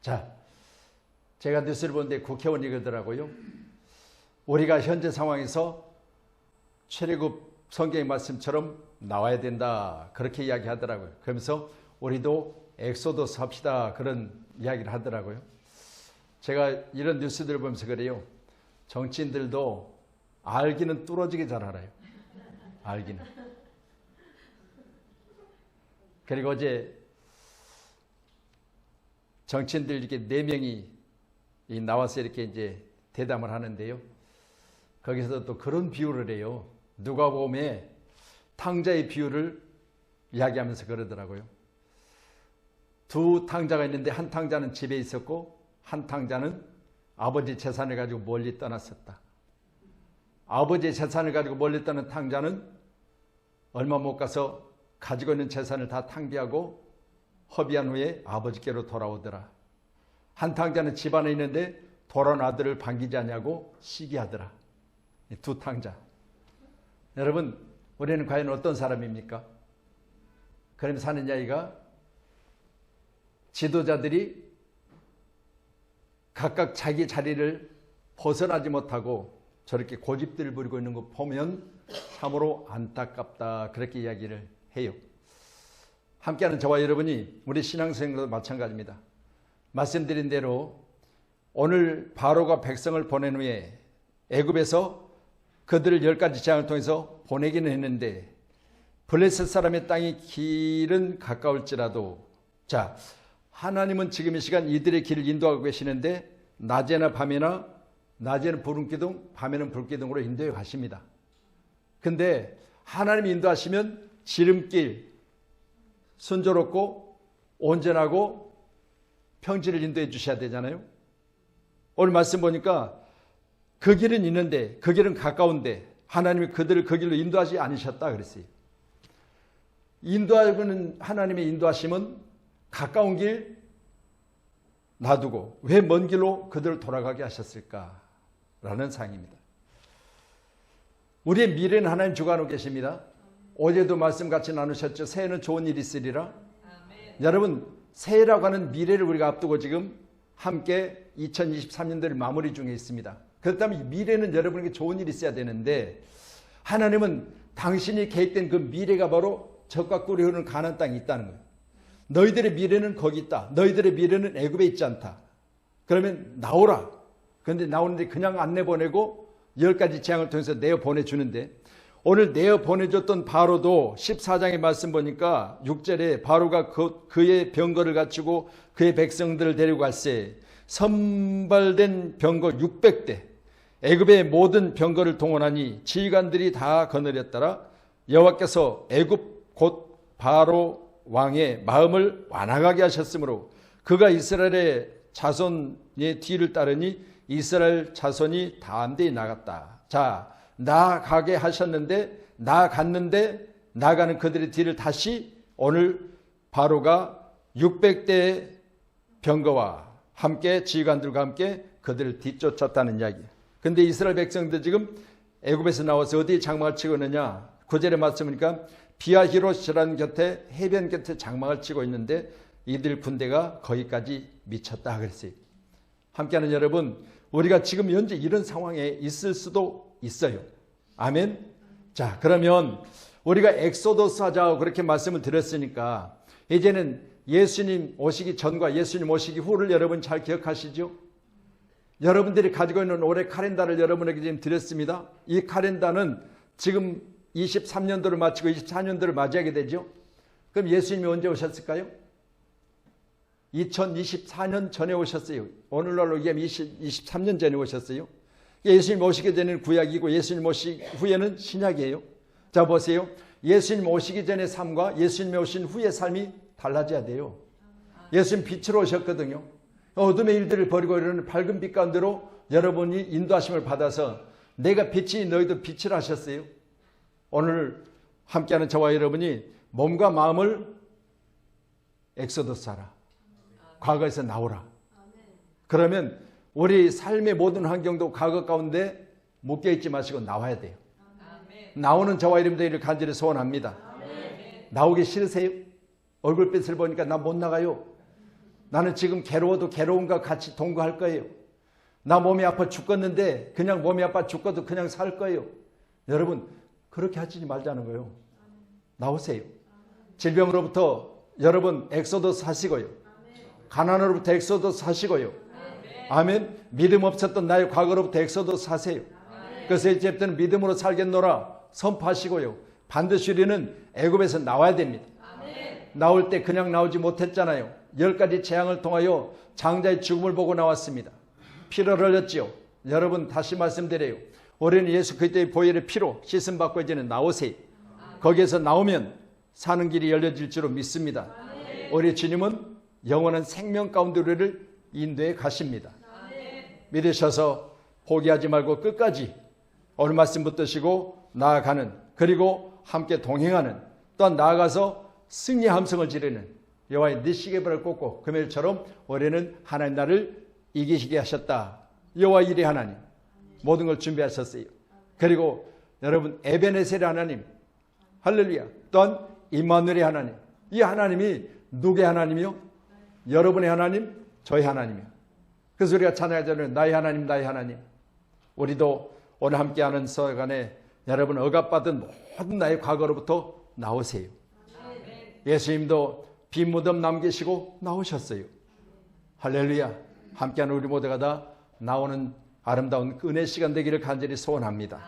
자, 제가 뉴스를 보는데 국회의원이 그러더라고요. 우리가 현재 상황에서 최례급 성경의 말씀처럼 나와야 된다. 그렇게 이야기하더라고요. 그러면서 우리도 엑소더스 합시다. 그런 이야기를 하더라고요. 제가 이런 뉴스들을 보면서 그래요. 정치인들도 알기는 뚫어지게 잘 알아요. 알기는. 그리고 어제 정치인들 이렇게 네 명이 이 나와서 이렇게 이제 대담을 하는데요. 거기서 또 그런 비유를 해요. 누가 보면 탕자의 비유를 이야기하면서 그러더라고요. 두 탕자가 있는데 한 탕자는 집에 있었고 한 탕자는 아버지 재산을 가지고 멀리 떠났었다. 아버지의 재산을 가지고 멀리 떠난 탕자는 얼마 못 가서 가지고 있는 재산을 다 탕비하고 허비한 후에 아버지께로 돌아오더라. 한 탕자는 집 안에 있는데 돌아온 아들을 반기지 않냐고 시기하더라. 이두 탕자. 여러분, 우리는 과연 어떤 사람입니까? 그럼 사는 이야기가 지도자들이 각각 자기 자리를 벗어나지 못하고 저렇게 고집들 부리고 있는 거 보면 참으로 안타깝다. 그렇게 이야기를 해요. 함께하는 저와 여러분이 우리 신앙생활도 마찬가지입니다. 말씀드린 대로 오늘 바로가 백성을 보낸 후에 애굽에서 그들을 열 가지 재앙을 통해서 보내기는 했는데 블레셋 사람의 땅의 길은 가까울지라도 자 하나님은 지금 이 시간 이들의 길을 인도하고 계시는데 낮에나 밤에나 낮에는 부름기둥 밤에는 불기둥으로 인도해 가십니다. 근데 하나님이 인도하시면 지름길 순조롭고 온전하고 평지를 인도해 주셔야 되잖아요. 오늘 말씀 보니까 그 길은 있는데 그 길은 가까운데 하나님이 그들을 그 길로 인도하지 않으셨다 그랬어요. 인도하고는 하나님의 인도하심은 가까운 길 놔두고 왜 먼 길로 그들을 돌아가게 하셨을까라는 상입니다. 우리의 미래는 하나님 주관하고 계십니다. 어제도 말씀 같이 나누셨죠. 새해는 좋은 일이 있으리라. 여러분 새해라고 하는 미래를 우리가 앞두고 지금 함께 2023년도를 마무리 중에 있습니다. 그렇다면 미래는 여러분에게 좋은 일이 있어야 되는데 하나님은 당신이 계획된 그 미래가 바로 적과 꿀이 흐르는 가나안 땅이 있다는 거예요. 너희들의 미래는 거기 있다. 너희들의 미래는 애굽에 있지 않다. 그러면 나오라. 그런데 나오는데 그냥 안 내보내고 열 가지 재앙을 통해서 내어 보내주는데 오늘 내어 보내줬던 바로도 14장의 말씀 보니까 6절에 바로가 그, 그의 병거를 갖추고 그의 백성들을 데리고 갈새 선발된 병거 600대. 애굽의 모든 병거를 동원하니 지휘관들이 다 거느렸더라. 여호와께서 애굽 곧 바로 왕의 마음을 완화하게 하셨으므로 그가 이스라엘의 자손의 뒤를 따르니 이스라엘 자손이 담대히 나갔다. 자, 나가게 하셨는데 나갔는데 나가는 그들의 뒤를 다시 오늘 바로가 600대 병거와 함께 지휘관들과 함께 그들을 뒤쫓았다는 이야기. 근데 이스라엘 백성들 지금 애굽에서 나와서 어디에 장막을 치고 있느냐? 구절에 맞습니까? 비아히로시라는 곁에 해변 곁에 장막을 치고 있는데 이들 군대가 거기까지 미쳤다 그랬어요. 함께하는 여러분, 우리가 지금 현재 이런 상황에 있을 수도 있어요. 아멘. 자, 그러면 우리가 엑소더스 하자고 그렇게 말씀을 드렸으니까 이제는 예수님 오시기 전과 예수님 오시기 후를 여러분 잘 기억하시죠? 여러분들이 가지고 있는 올해 카렌다를 여러분에게 지금 드렸습니다. 이 카렌다는 지금 23년도를 마치고 24년도를 맞이하게 되죠. 그럼 예수님이 언제 오셨을까요? 2024년 전에 오셨어요. 오늘날로 얘기하면 20, 23년 전에 오셨어요. 예수님 오시기 전에는 구약이고 예수님 오시 후에는 신약이에요. 자 보세요. 예수님 오시기 전의 삶과 예수님 오신 후의 삶이 달라져야 돼요. 예수님 빛으로 오셨거든요. 어둠의 일들을 버리고 이러는 밝은 빛 가운데로 여러분이 인도하심을 받아서 내가 빛이 너희도 빛을 하셨어요. 오늘 함께하는 저와 여러분이 몸과 마음을 엑소더스 하라. 과거에서 나오라. 그러면 우리 삶의 모든 환경도 과거 가운데 묶여 있지 마시고 나와야 돼요. 나오는 저와 여러분들을 간절히 소원합니다. 나오기 싫으세요? 얼굴빛을 보니까 나 못 나가요. 나는 지금 괴로워도 괴로움과 같이 동거할 거예요. 나 몸이 아파 죽겠는데 그냥 몸이 아파 죽어도 그냥 살 거예요. 여러분 그렇게 하지 말자는 거예요. 나오세요. 질병으로부터 여러분 엑소더스 하시고요. 가난으로부터 엑소더스 하시고요. 아멘. 믿음 없었던 나의 과거로부터 엑소더스 하세요. 그래서 이제부터는 믿음으로 살겠노라 선포하시고요. 반드시 우리는 애굽에서 나와야 됩니다. 나올 때 그냥 나오지 못했잖아요. 열 가지 재앙을 통하여 장자의 죽음을 보고 나왔습니다. 피를 흘렸지요. 여러분 다시 말씀드려요. 우리는 예수 그리스도의 보혈의 피로 씻음 받고 이제는 나오세요. 거기에서 나오면 사는 길이 열려질 줄로 믿습니다. 우리 주님은 영원한 생명 가운데 우리를 인도해 가십니다. 믿으셔서 포기하지 말고 끝까지 오늘 말씀 붙드시고 나아가는 그리고 함께 동행하는 또한 나아가서 승리 함성을 지르는 여호와의 네 시계발을 꽂고 금요일처럼 올해는 하나님 나를 이기시게 하셨다. 여호와 일의 하나님 모든 걸 준비하셨어요. 그리고 여러분 에베네셀의 하나님 할렐루야 또한 이마누엘의 하나님 이 하나님이 누구의 하나님이요? 여러분의 하나님 저의 하나님이요. 그래서 우리가 찬양하잖아요. 나의 하나님 나의 하나님 우리도 오늘 함께하는 서간에 여러분 억압받은 모든 나의 과거로부터 나오세요. 예수님도 빈 무덤 남기시고 나오셨어요. 할렐루야. 함께하는 우리 모두가 다 나오는 아름다운 은혜 시간 되기를 간절히 소원합니다.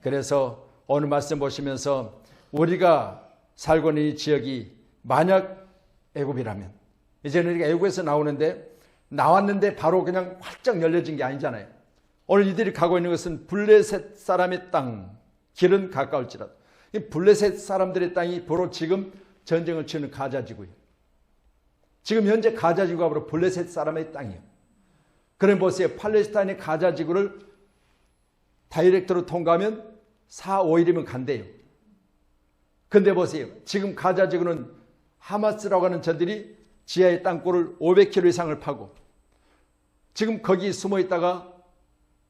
그래서 오늘 말씀 보시면서 우리가 살고 있는 이 지역이 만약 애굽이라면 이제는 우리가 애굽에서 나오는데 나왔는데 바로 그냥 활짝 열려진 게 아니잖아요. 오늘 이들이 가고 있는 것은 블레셋 사람의 땅, 길은 가까울지라도 이 블레셋 사람들의 땅이 바로 지금 전쟁을 치는 가자지구예요. 지금 현재 가자지구가 바로 블레셋 사람의 땅이에요. 그럼 보세요. 팔레스타인의 가자지구를 다이렉트로 통과하면 4, 5일이면 간대요. 근데 보세요. 지금 가자지구는 하마스라고 하는 저들이 지하의 땅굴을 500km 이상을 파고 지금 거기 숨어 있다가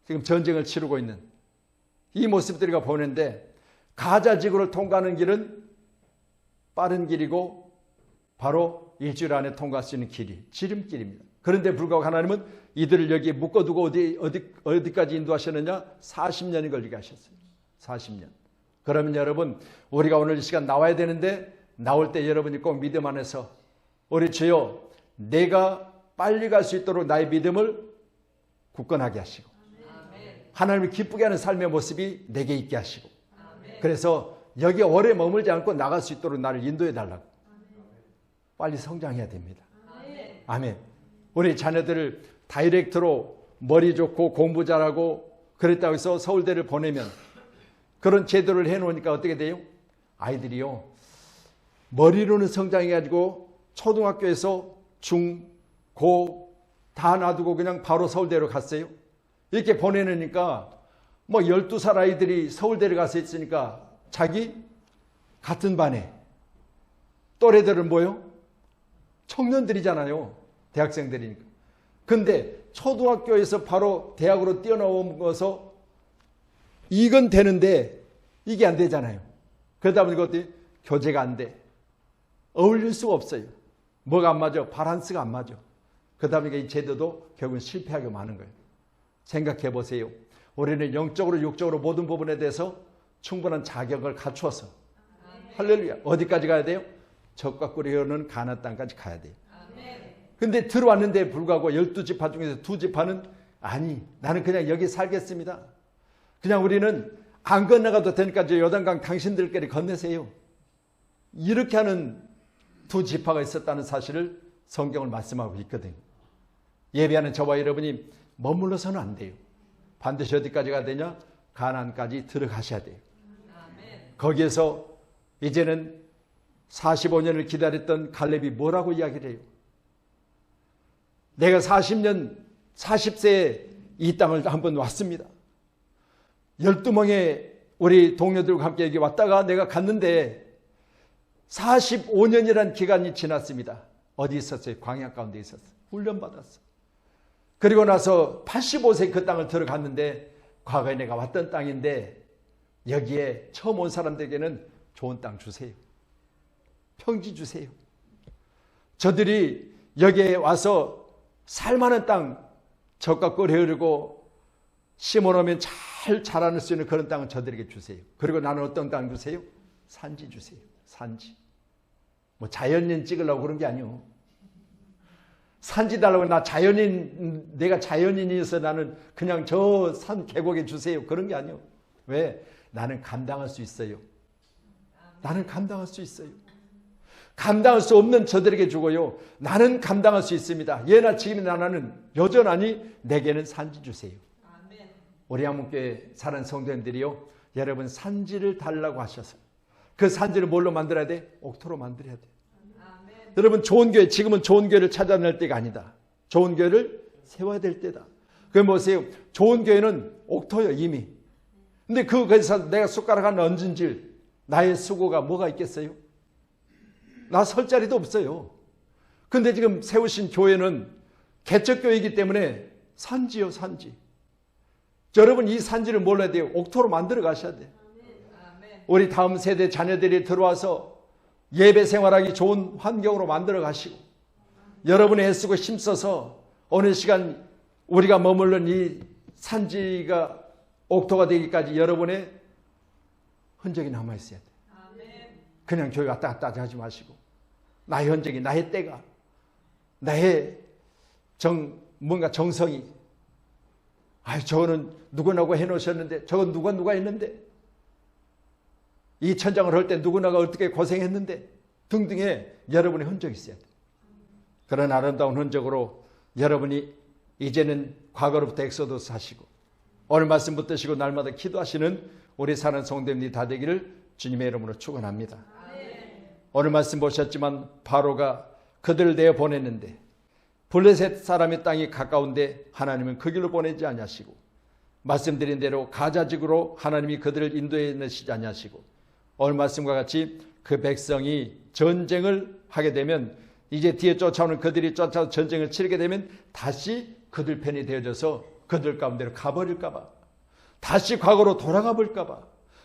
지금 전쟁을 치르고 있는 이 모습들이가 보는데 가자 지구를 통과하는 길은 빠른 길이고 바로 일주일 안에 통과할 수 있는 길이 지름길입니다. 그런데 불구하고 하나님은 이들을 여기에 묶어두고 어디, 어디, 어디까지 인도하셨느냐? 40년이 걸리게 하셨어요. 40년. 그러면 여러분, 우리가 오늘 이 시간 나와야 되는데, 나올 때 여러분이 꼭 믿음 안에서, 우리 주여, 내가 빨리 갈 수 있도록 나의 믿음을 굳건하게 하시고, 하나님을 기쁘게 하는 삶의 모습이 내게 있게 하시고, 그래서 여기 오래 머물지 않고 나갈 수 있도록 나를 인도해 달라고. 빨리 성장해야 됩니다. 아멘. 우리 자녀들을 다이렉트로 머리 좋고 공부 잘하고 그랬다고 해서 서울대를 보내면 그런 제도를 해놓으니까 어떻게 돼요? 아이들이요. 머리로는 성장해가지고 초등학교에서 중, 고, 다 놔두고 그냥 바로 서울대로 갔어요. 이렇게 보내놓으니까 뭐 12살 아이들이 서울대를 가서 있으니까 자기 같은 반에 또래들은 뭐요? 청년들이잖아요. 대학생들이니까. 근데 초등학교에서 바로 대학으로 뛰어넘어서 이건 되는데 이게 안 되잖아요. 그러다 보니까 어때? 교제가 안 돼. 어울릴 수가 없어요. 뭐가 안 맞아? 바란스가 안 맞아. 그러다 보니까 이 제도도 결국은 실패하게 많은 거예요. 생각해 보세요. 우리는 영적으로 육적으로 모든 부분에 대해서 충분한 자격을 갖추어서 할렐루야. 어디까지 가야 돼요? 적과 꿀이 흐르는 가나 땅까지 가야 돼요. 근데 들어왔는데 불구하고 12지파 중에서 두 지파는 아니 나는 그냥 여기 살겠습니다. 그냥 우리는 안 건너가도 되니까 저 요단강 당신들끼리 건너세요. 이렇게 하는 두 지파가 있었다는 사실을 성경을 말씀하고 있거든요. 예배하는 저와 여러분이 머물러서는 안 돼요. 반드시 어디까지 가야 되냐? 가난까지 들어가셔야 돼요. 거기에서 이제는 45년을 기다렸던 갈렙이 뭐라고 이야기를 해요? 내가 40년, 40세에 이 땅을 한번 왔습니다. 12명의 우리 동료들과 함께 여기 왔다가 내가 갔는데 45년이라는 기간이 지났습니다. 어디 있었어요? 광야 가운데 있었어요. 훈련받았어. 그리고 나서 85세 그 땅을 들어갔는데 과거에 내가 왔던 땅인데 여기에 처음 온 사람들에게는 좋은 땅 주세요. 평지 주세요. 저들이 여기에 와서 살만한 땅 적과 꿀이 흐르고 심어놓으면 잘 자라날 수 있는 그런 땅을 저들에게 주세요. 그리고 나는 어떤 땅 주세요? 산지 주세요. 산지. 뭐 자연인 찍으려고 그런 게 아니요. 산지 달라고 나 자연인 내가 자연인이어서 나는 그냥 저 산 계곡에 주세요. 그런 게 아니요. 왜? 나는 감당할 수 있어요. 나는 감당할 수 있어요. 감당할 수 없는 저들에게 주고요. 나는 감당할 수 있습니다. 예나 지금이나 나는 여전하니 내게는 산지 주세요. 우리 한문교회 사는 성도님들이요. 여러분 산지를 달라고 하셔서 그 산지를 뭘로 만들어야 돼? 옥토로 만들어야 돼. 여러분 좋은 교회 지금은 좋은 교회를 찾아낼 때가 아니다. 좋은 교회를 세워야 될 때다. 그 보세요. 좋은 교회는 옥토요 이미. 근데 그 거기서 내가 숟가락 하나 얹은 질 나의 수고가 뭐가 있겠어요? 나 설 자리도 없어요. 근데 지금 세우신 교회는 개척교회이기 때문에 산지요 산지. 여러분 이 산지를 몰라야 돼요. 옥토로 만들어 가셔야 돼요. 우리 다음 세대 자녀들이 들어와서 예배 생활하기 좋은 환경으로 만들어 가시고 여러분이 애쓰고 힘써서 어느 시간 우리가 머물는 이 산지가 옥토가 되기까지 여러분의 흔적이 남아 있어야 돼. 그냥 교회 왔다 갔다 하지 마시고 나의 흔적이 나의 때가 나의 정 뭔가 정성이 아 저거는 누구나고 해놓으셨는데 저건 누가 누가 했는데 이 천장을 할 때 누구나가 어떻게 고생했는데 등등의 여러분의 흔적이 있어야 돼. 그런 아름다운 흔적으로 여러분이 이제는 과거로부터 엑소도스 하시고 오늘 말씀 붙드시고 날마다 기도하시는 우리 사는 성도님들이 다 되기를 주님의 이름으로 축원합니다. 오늘 말씀 보셨지만 바로가 그들을 내어 보냈는데 블레셋 사람의 땅이 가까운데 하나님은 그 길로 보내지 아니하시고 말씀드린 대로 가자직으로 하나님이 그들을 인도해 내시지 아니하시고 오늘 말씀과 같이 그 백성이 전쟁을 하게 되면 이제 뒤에 쫓아오는 그들이 쫓아서 전쟁을 치르게 되면 다시 그들 편이 되어져서 그들 가운데로 가버릴까봐 다시 과거로 돌아가 버릴까봐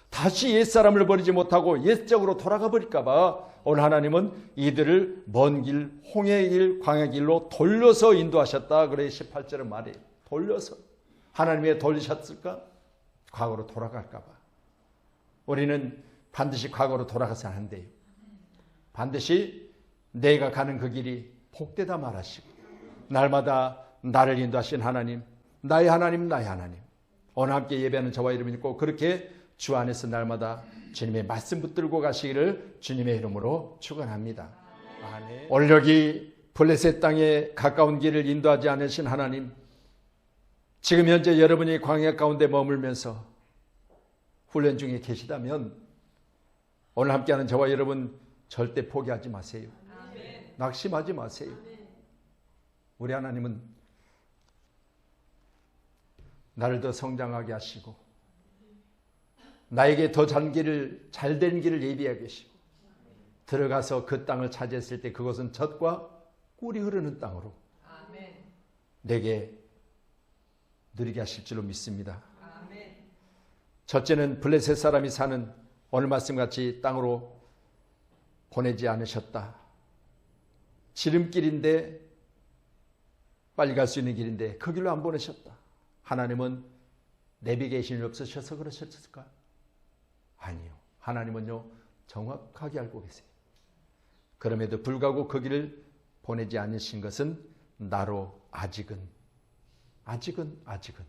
다시 옛사람을 버리지 못하고 옛적으로 돌아가 버릴까봐 오늘 하나님은 이들을 먼 길, 홍해의 길, 광야의 길로 돌려서 인도하셨다. 그래 18절은 말이 돌려서. 하나님 왜 돌리셨을까? 과거로 돌아갈까봐. 우리는 반드시 과거로 돌아가서 안 돼요. 반드시 내가 가는 그 길이 복되다 말하시고 날마다 나를 인도하신 하나님, 나의 하나님, 나의 하나님. 오늘 함께 예배하는 저와 이름이 있고 그렇게 주 안에서 날마다 주님의 말씀 붙들고 가시기를 주님의 이름으로 축원합니다. 오늘 여기 블레셋 땅에 가까운 길을 인도하지 않으신 하나님, 지금 현재 여러분이 광야 가운데 머물면서 훈련 중에 계시다면 오늘 함께하는 저와 여러분 절대 포기하지 마세요. 낙심하지 마세요. 우리 하나님은 나를 더 성장하게 하시고 나에게 더잘 길을 잘 된 길을 예비하고 계시고 들어가서 그 땅을 차지했을 때 그것은 젖과 꿀이 흐르는 땅으로 내게 누리게 하실 줄로 믿습니다. 첫째는 블레셋 사람이 사는 오늘 말씀같이 땅으로 보내지 않으셨다. 지름길인데 빨리 갈 수 있는 길인데 그 길로 안 보내셨다. 하나님은 내비게이션이 없으셔서 그러셨을까? 아니요. 하나님은요, 정확하게 알고 계세요. 그럼에도 불구하고 그 길을 보내지 않으신 것은 나로 아직은, 아직은, 아직은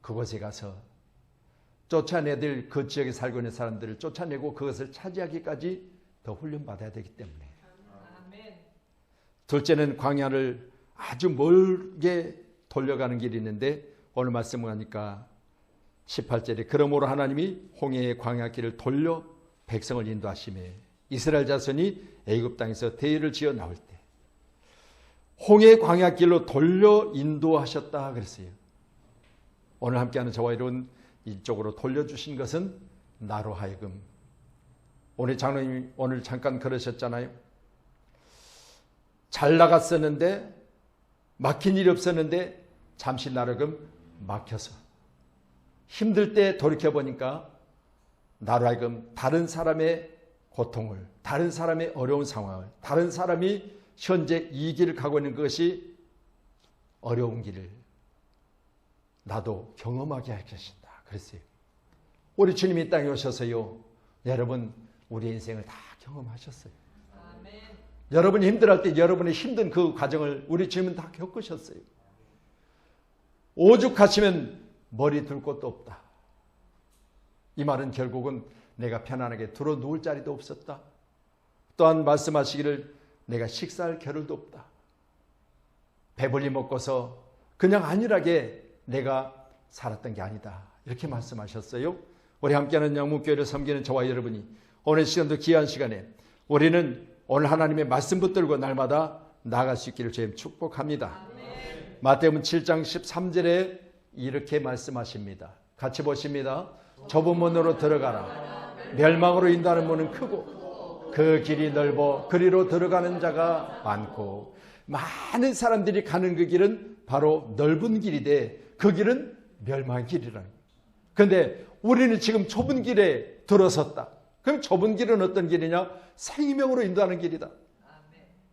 그곳에 가서 쫓아내들 그 지역에 살고 있는 사람들을 쫓아내고 그것을 차지하기까지 더 훈련받아야 되기 때문에. 둘째는 광야를 아주 멀게 돌려가는 길이 있는데 오늘 말씀을 하니까 18절에 그러므로 하나님이 홍해의 광야길을 돌려 백성을 인도하심에 이스라엘 자손이 애굽 땅에서 대의를 지어 나올 때 홍해 광야길로 돌려 인도하셨다 그랬어요. 오늘 함께하는 저와 이런 이쪽으로 돌려주신 것은 나로 하여금 오늘 장로님 오늘 잠깐 그러셨잖아요. 잘 나갔었는데 막힌 일이 없었는데 잠시 나르금 막혀서 힘들 때 돌이켜 보니까 나로 하여금 다른 사람의 고통을, 다른 사람의 어려운 상황을, 다른 사람이 현재 이 길을 가고 있는 것이 어려운 길을 나도 경험하게 하셨다. 그랬어요. 우리 주님이 이 땅에 오셔서요. 여러분 우리 인생을 다 경험하셨어요. 여러분이 힘들할 때 여러분의 힘든 그 과정을 우리 주님은 다 겪으셨어요. 오죽하시면 머리 둘 곳도 없다. 이 말은 결국은 내가 편안하게 들어 누울 자리도 없었다. 또한 말씀하시기를 내가 식사할 겨를도 없다. 배불리 먹고서 그냥 안일하게 내가 살았던 게 아니다. 이렇게 말씀하셨어요. 우리 함께하는 영문교회를 섬기는 저와 여러분이 오늘 시간도 귀한 시간에 우리는 오늘 하나님의 말씀 붙들고 날마다 나아갈 수 있기를 주님 축복합니다. 마태복음 7장 13절에 이렇게 말씀하십니다. 같이 보십니다. 좁은 문으로 들어가라. 멸망으로 인도하는 문은 크고 그 길이 넓어 그리로 들어가는 자가 많고 많은 사람들이 가는 그 길은 바로 넓은 길이되 그 길은 멸망 길이라는 그런데 우리는 지금 좁은 길에 들어섰다. 그럼 좁은 길은 어떤 길이냐? 생명으로 인도하는 길이다.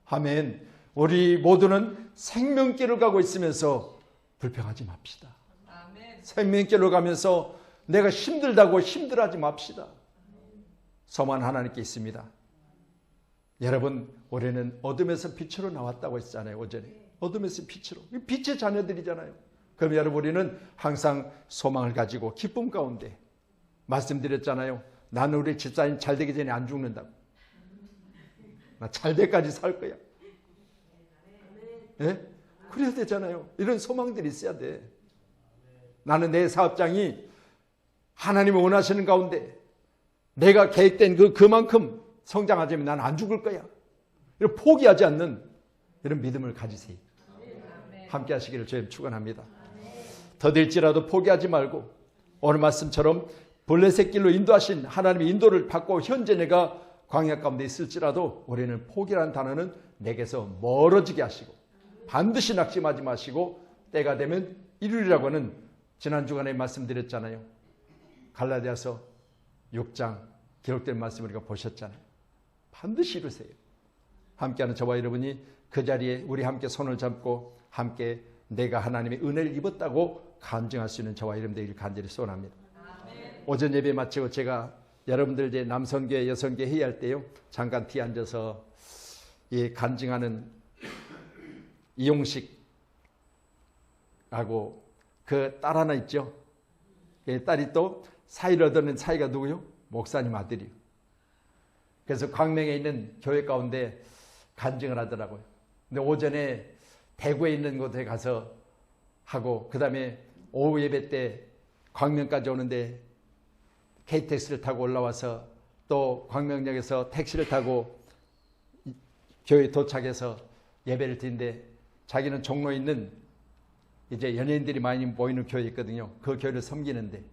아멘. 우리 모두는 생명길을 가고 있으면서 불평하지 맙시다. 생명길로 가면서 내가 힘들다고 힘들어하지 맙시다. 서만 하나님께 있습니다. 여러분, 올해는 어둠에서 빛으로 나왔다고 했잖아요, 오전에. 어둠에서 빛으로. 빛의 자녀들이잖아요. 그럼 여러분, 우리는 항상 소망을 가지고 기쁨 가운데 말씀드렸잖아요. 나는 우리 집사님 잘 되기 전에 안 죽는다고. 나 잘 때까지 살 거야. 예? 그래야 되잖아요. 이런 소망들이 있어야 돼. 나는 내 사업장이 하나님이 원하시는 가운데 내가 계획된 그 그만큼 성장하자면 나는 안 죽을 거야. 이런 포기하지 않는 이런 믿음을 가지세요. 함께 하시기를 저희 축원합니다. 더딜지라도 포기하지 말고 오늘 말씀처럼 블레셋 길로 인도하신 하나님의 인도를 받고 현재 내가 광야 가운데 있을지라도 우리는 포기라는 단어는 내게서 멀어지게 하시고 반드시 낙심하지 마시고 때가 되면 이루리라고 하는 지난 주간에 말씀드렸잖아요. 갈라디아서 6장 기록된 말씀 우리가 보셨잖아요. 반드시 이루세요. 함께하는 저와 여러분이 그 자리에 우리 함께 손을 잡고 함께 내가 하나님의 은혜를 입었다고 간증할 수 있는 저와 여러분 되기를 간절히 소원합니다. 오전 예배 마치고 제가 여러분들 이제 남성계 여성계 회의할 때요 잠깐 뒤 앉아서 이 간증하는 이용식하고 그 딸 하나 있죠. 그 딸이 또 사이를 얻는 사이가 누구요? 목사님 아들이요. 그래서 광명에 있는 교회 가운데 간증을 하더라고요. 근데 오전에 대구에 있는 곳에 가서 하고 그 다음에 오후 예배 때 광명까지 오는데 KTX를 타고 올라와서 또 광명역에서 택시를 타고 교회 도착해서 예배를 드는데 자기는 종로에 있는 이제 연예인들이 많이 모이는 교회 있거든요. 그 교회를 섬기는데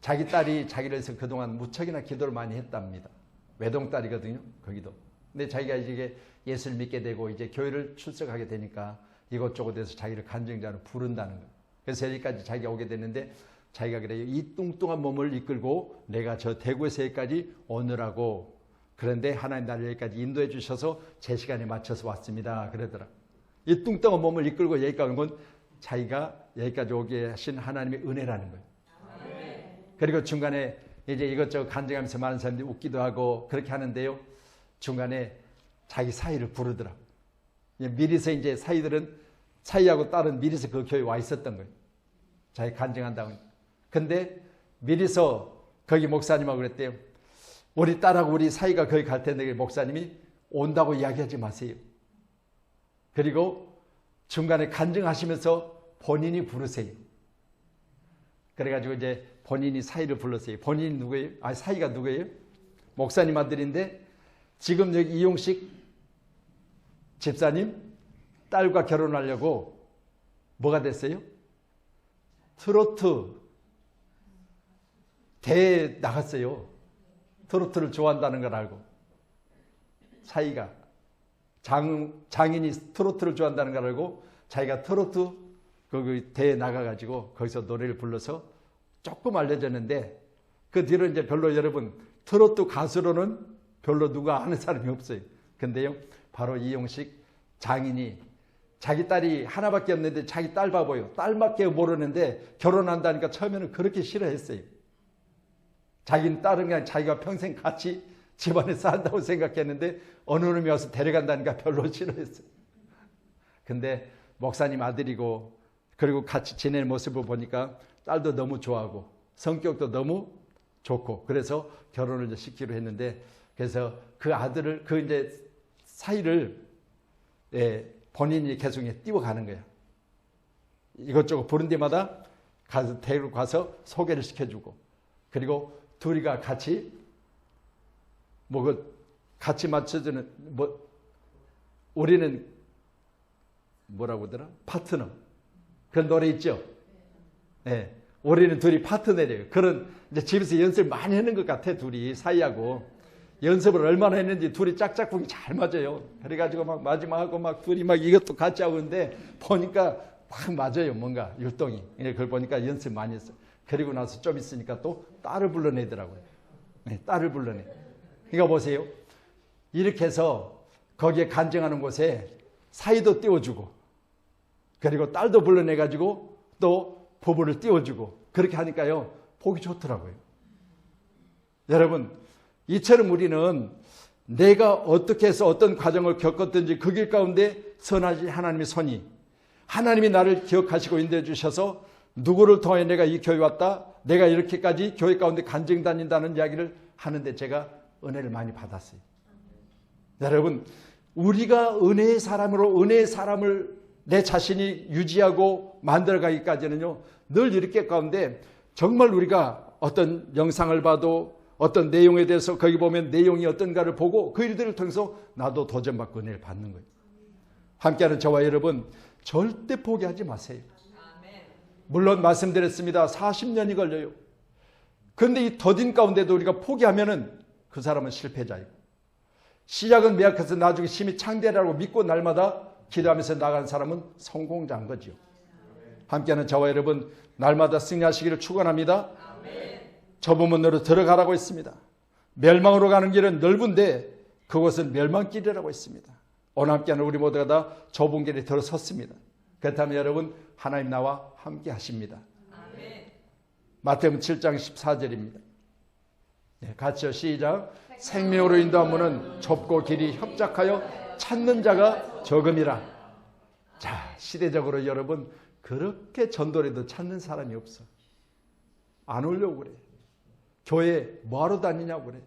자기 딸이 자기를 위해서 그동안 무척이나 기도를 많이 했답니다. 외동딸이거든요. 거기도. 근데 자기가 이제 예수를 믿게 되고 이제 교회를 출석하게 되니까 이것저것에서 자기를 간증자로 부른다는 거예요. 그래서 여기까지 자기가 오게 됐는데 자기가 그래요. 이 뚱뚱한 몸을 이끌고 내가 저 대구에서 여기까지 오느라고 그런데 하나님 나를 여기까지 인도해 주셔서 제 시간에 맞춰서 왔습니다. 그러더라. 이 뚱뚱한 몸을 이끌고 여기까지 온 건 자기가 여기까지 오게 하신 하나님의 은혜라는 거예요. 그리고 중간에 이제 이것저것 간증하면서 많은 사람들이 웃기도 하고 그렇게 하는데요. 중간에 자기 사이를 부르더라. 미리서 이제 사이들은 사이하고 딸은 미리서 그 교회 와 있었던 거예요. 자기 간증한다고. 근데 미리서 거기 목사님하고 그랬대요. 우리 딸하고 우리 사이가 거기 갈 텐데 목사님이 온다고 이야기하지 마세요. 그리고 중간에 간증하시면서 본인이 부르세요. 그래가지고 이제 본인이 사이를 불렀어요. 본인이 누구예요? 아, 사이가 누구예요? 목사님 아들인데 지금 여기 이용식 집사님 딸과 결혼하려고 뭐가 됐어요? 트로트 대에 나갔어요. 트로트를 좋아한다는 걸 알고. 사이가. 장, 장인이 트로트를 좋아한다는 걸 알고 자기가 트로트 거기 대에 나가가지고 거기서 노래를 불러서 조금 알려졌는데 그 뒤로 이제 별로 여러분 트로트 가수로는 별로 누가 아는 사람이 없어요. 근데요, 바로 이용식 장인이 자기 딸이 하나밖에 없는데 자기 딸 바보요. 딸밖에 모르는데 결혼한다니까 처음에는 그렇게 싫어했어요. 자기는 딸은 그냥 자기가 평생 같이 집안에 산다고 생각했는데 어느 놈이 와서 데려간다니까 별로 싫어했어요. 근데 목사님 아들이고 그리고 같이 지내는 모습을 보니까 딸도 너무 좋아하고 성격도 너무 좋고 그래서 결혼을 시키기로 했는데 그래서 그 아들을 그 이제 사이를 예, 본인이 계속 띄워가는 거예요. 이것저것 부른 데마다 가서 데리고 가서 소개를 시켜주고 그리고 둘이가 같이 뭐 그 같이 맞춰주는 뭐 우리는 뭐라고 하더라 파트너 그런 노래 있죠. 예, 네, 우리는 둘이 파트너래요. 그런 이제 집에서 연습을 많이 하는 것 같아 둘이 사이하고 연습을 얼마나 했는지 둘이 짝짝꿍이 잘 맞아요. 그래가지고 막 마지막하고 막 둘이 막 이것도 같이 하고 있는데 보니까 딱 맞아요. 뭔가 율동이. 예, 그걸 보니까 연습 많이 했어요. 그리고 나서 좀 있으니까 또 딸을 불러내더라고요. 네, 딸을 불러내. 이거 보세요. 이렇게 해서 거기에 간증하는 곳에 사이도 띄워주고 그리고 딸도 불러내가지고 또 부부를 띄워주고 그렇게 하니까요. 보기 좋더라고요. 여러분 이처럼 우리는 내가 어떻게 해서 어떤 과정을 겪었든지 그 길 가운데 선하지 하나님의 선이 하나님이 나를 기억하시고 인도해 주셔서 누구를 통해 내가 이 교회 왔다 내가 이렇게까지 교회 가운데 간증 다닌다는 이야기를 하는데 제가 은혜를 많이 받았어요. 여러분 우리가 은혜의 사람으로 은혜의 사람을 내 자신이 유지하고 만들어가기까지는요 늘 이렇게 가운데 정말 우리가 어떤 영상을 봐도 어떤 내용에 대해서 거기 보면 내용이 어떤가를 보고 그 일들을 통해서 나도 도전받고 은혜를 받는 거예요. 함께하는 저와 여러분 절대 포기하지 마세요. 물론 말씀드렸습니다. 40년이 걸려요. 그런데 이 더딘 가운데도 우리가 포기하면은 그 사람은 실패자이고 시작은 미약해서 나중에 심히 창대라고 믿고 날마다 기도하면서 나간 사람은 성공자인 거죠. 함께하는 저와 여러분 날마다 승리하시기를 축원합니다. 저 부문으로 들어가라고 했습니다. 멸망으로 가는 길은 넓은데 그곳은 멸망길이라고 했습니다. 오늘 함께하는 우리 모두가 다 좁은 길에 들어섰습니다. 그렇다면 여러분 하나님 나와 함께 하십니다. 마태음 7장 14절입니다. 네, 같이요 시작. 생명으로 인도한 문은 좁고 길이 협착하여 찾는 자가 적음이라. 자 시대적으로 여러분 그렇게 전도해도 찾는 사람이 없어. 안 오려고 그래. 교회 뭐하러 다니냐고 그래.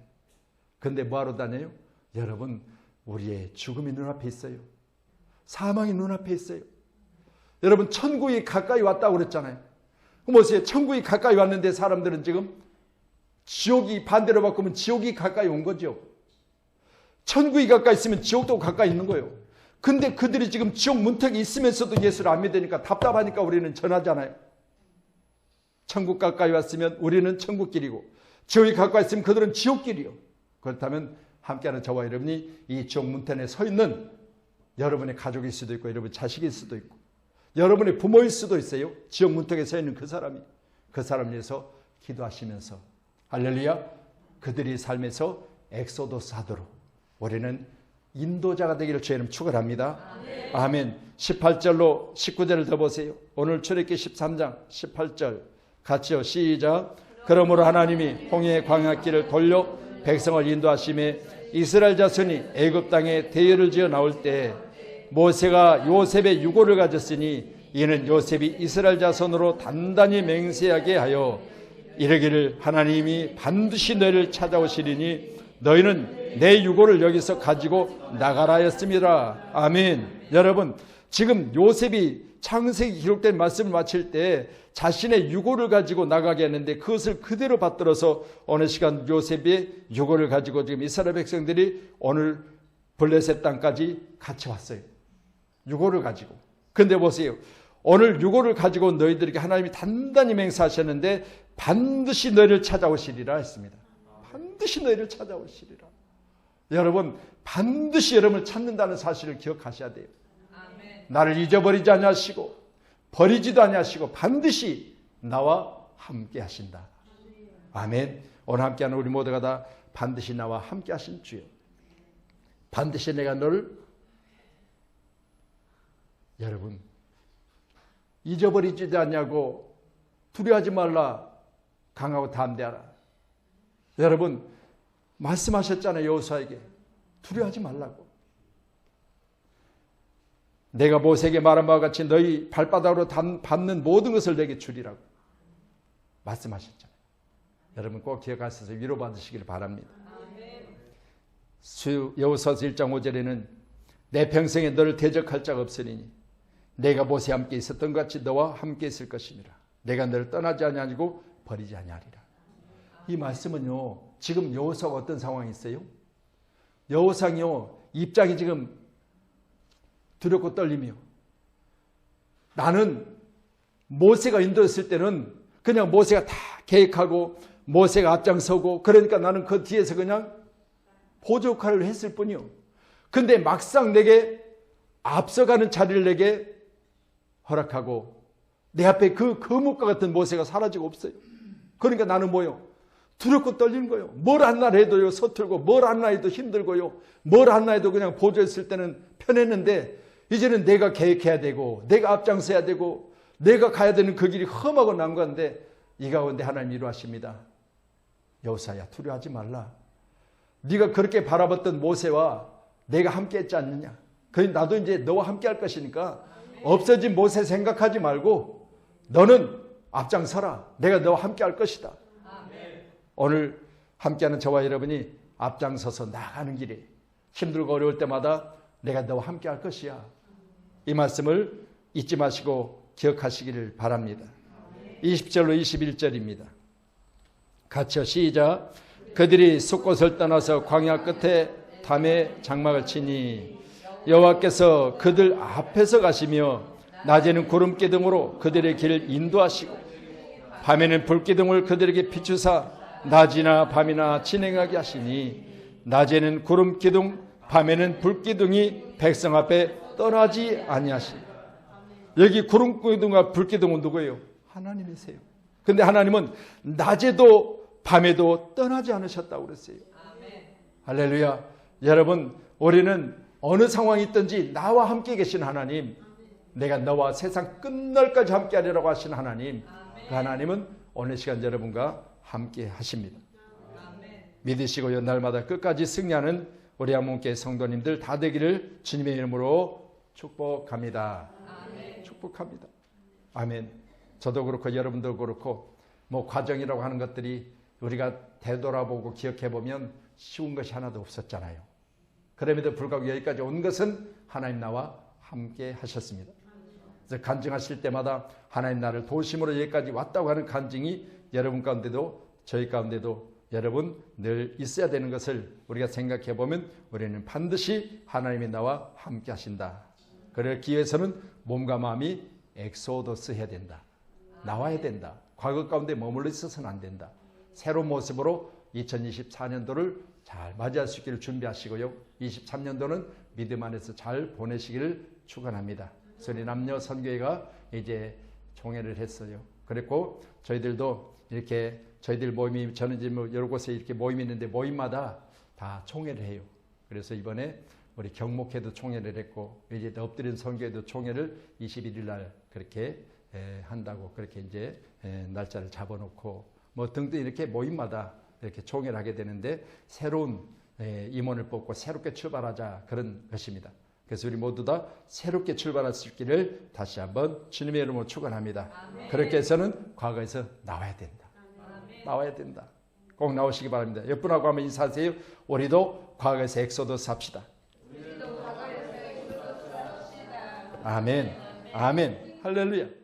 근데 뭐하러 다녀요? 여러분, 우리의 죽음이 눈앞에 있어요. 사망이 눈앞에 있어요. 여러분, 천국이 가까이 왔다고 그랬잖아요. 보세요. 천국이 가까이 왔는데 사람들은 지금 지옥이 반대로 바꾸면 지옥이 가까이 온 거죠. 천국이 가까이 있으면 지옥도 가까이 있는 거예요. 근데 그들이 지금 지옥 문턱이 있으면서도 예수를 안 믿으니까 답답하니까 우리는 전하잖아요. 천국 가까이 왔으면 우리는 천국 길이고 지옥이 가까이 있으면 그들은 지옥길이요. 그렇다면 함께하는 저와 여러분이 이 지옥 문턱에 서 있는 여러분의 가족일 수도 있고 여러분 자식일 수도 있고 여러분의 부모일 수도 있어요. 지옥 문턱에 서 있는 그 사람이 그 사람 위해서 기도하시면서 할렐루야 그들이 삶에서 엑소도스 하도록 우리는 인도자가 되기를 주의 이름 축원합니다. 아멘. 아멘. 18절로 19절을 더 보세요. 오늘 출애기 13장 18절 같이요. 시작. 그러므로 하나님이 홍해의 광야길을 돌려 백성을 인도하심에 이스라엘 자손이 애굽 땅에 대열을 지어 나올 때 모세가 요셉의 유고를 가졌으니 이는 요셉이 이스라엘 자손으로 단단히 맹세하게 하여 이르기를 하나님이 반드시 너희를 찾아오시리니 너희는 내 유고를 여기서 가지고 나가라 했습니다. 아멘. 여러분, 지금 요셉이 창세기 기록된 말씀을 마칠 때 자신의 유고를 가지고 나가게 했는데 그것을 그대로 받들어서 어느 시간 요셉의 유고를 가지고 지금 이스라엘 백성들이 오늘 블레셋 땅까지 같이 왔어요. 유고를 가지고. 근데 보세요. 오늘 유고를 가지고 너희들에게 하나님이 단단히 맹세하셨는데 반드시 너희를 찾아오시리라 했습니다. 반드시 너희를 찾아오시리라. 여러분 반드시 여러분을 찾는다는 사실을 기억하셔야 돼요. 나를 잊어버리지 아니하시고 버리지도 아니하시고 반드시 나와 함께 하신다. 아멘. 오늘 함께하는 우리 모두가 다 반드시 나와 함께 하신 주요. 반드시 내가 너를 여러분 잊어버리지 않냐고 두려워하지 말라 강하고 담대하라. 여러분 말씀하셨잖아요 여호수아에게 두려워하지 말라고. 내가 모세에게 말한 바와 같이 너희 발바닥으로 밟는 모든 것을 내게 주리라고 말씀하셨잖아요. 여러분 꼭 기억하셔서 위로받으시기를 바랍니다. 수 여호수아서 1장 5절에는 내 평생에 너를 대적할 자가 없으리니 내가 모세 함께 있었던 것 같이 너와 함께 있을 것이니라. 내가 너를 떠나지 아니하고 버리지 아니하리라. 이 말씀은요. 지금 여호사가 어떤 상황이 있어요? 여호상이요. 입장이 지금 두렵고 떨리며 나는 모세가 인도했을 때는 그냥 모세가 다 계획하고 모세가 앞장서고 그러니까 나는 그 뒤에서 그냥 보조 역할을 했을 뿐이요. 근데 막상 내게 앞서가는 자리를 내게 허락하고 내 앞에 그 거목과 같은 모세가 사라지고 없어요. 그러니까 나는 뭐요? 두렵고 떨리는 거예요. 뭘 한나 해도요 서툴고 뭘 한나 해도 힘들고요. 뭘 한나 해도 그냥 보조했을 때는 편했는데 이제는 내가 계획해야 되고 내가 앞장서야 되고 내가 가야 되는 그 길이 험하고 난 건데 이 가운데 하나님 이루하십니다. 여호사야 두려워하지 말라. 네가 그렇게 바라봤던 모세와 내가 함께 했지 않느냐. 그 나도 이제 너와 함께 할 것이니까 없어진 모세 생각하지 말고 너는 앞장서라. 내가 너와 함께 할 것이다. 오늘 함께하는 저와 여러분이 앞장서서 나가는 길에 힘들고 어려울 때마다 내가 너와 함께 할 것이야. 이 말씀을 잊지 마시고 기억하시기를 바랍니다. 20절로 21절입니다. 같이요 시작. 그들이 숲곳을 떠나서 광야 끝에 담에 장막을 치니 여호와께서 그들 앞에서 가시며 낮에는 구름 기둥으로 그들의 길을 인도하시고 밤에는 불 기둥을 그들에게 비추사 낮이나 밤이나 진행하게 하시니 낮에는 구름 기둥 밤에는 불 기둥이 백성 앞에 떠나지 아니하시니 여기 구름 기둥과 불 기둥은 누구예요? 하나님이세요. 근데 하나님은 낮에도 밤에도 떠나지 않으셨다고 그랬어요. 할렐루야. 여러분, 우리는 어느 상황이 있든지 나와 함께 계신 하나님, 내가 너와 세상 끝날까지 함께 하리라고 하신 하나님, 그 하나님은 오늘 시간 여러분과 함께 하십니다. 믿으시고 연날마다 끝까지 승리하는 우리 한문께 성도님들 다 되기를 주님의 이름으로 축복합니다. 축복합니다. 아멘. 저도 그렇고 여러분도 그렇고 뭐 과정이라고 하는 것들이 우리가 되돌아보고 기억해 보면 쉬운 것이 하나도 없었잖아요. 그럼에도 불구하고 여기까지 온 것은 하나님 나와 함께 하셨습니다. 그래서 간증하실 때마다 하나님 나를 도심으로 여기까지 왔다고 하는 간증이 여러분 가운데도 저희 가운데도 여러분 늘 있어야 되는 것을 우리가 생각해 보면 우리는 반드시 하나님이 나와 함께 하신다. 그러기 위해서는 몸과 마음이 엑소더스 해야 된다. 나와야 된다. 과거 가운데 머물러 있어서는 안 된다. 새로운 모습으로 2024년도를 잘 맞이할 수 있기를 준비하시고요. 23년도는 믿음 안에서 잘 보내시기를 축원합니다. 소리 남녀 선교회가 이제 종회를 했어요. 그랬고 저희들도 이렇게 저희들 모임이 저는 지금 뭐 여러 곳에 이렇게 모임이 있는데 모임마다 다 총회를 해요. 그래서 이번에 우리 경목회도 총회를 했고 이제 엎드린 선교회도 총회를 21일 날 그렇게 한다고 그렇게 이제 날짜를 잡아놓고 뭐 등등 이렇게 모임마다 이렇게 총회를 하게 되는데 새로운 임원을 뽑고 새롭게 출발하자 그런 것입니다. 그래서 우리 모두 다 새롭게 출발할 수 있기를 다시 한번 주님의 이름으로 축원합니다. 그렇게 해서는 과거에서 나와야 된다. 아멘. 나와야 된다. 꼭 나오시기 바랍니다. 옆분하고 한번 인사하세요. 우리도 과거에서 엑소더스 합시다. 아멘. 아멘. 할렐루야.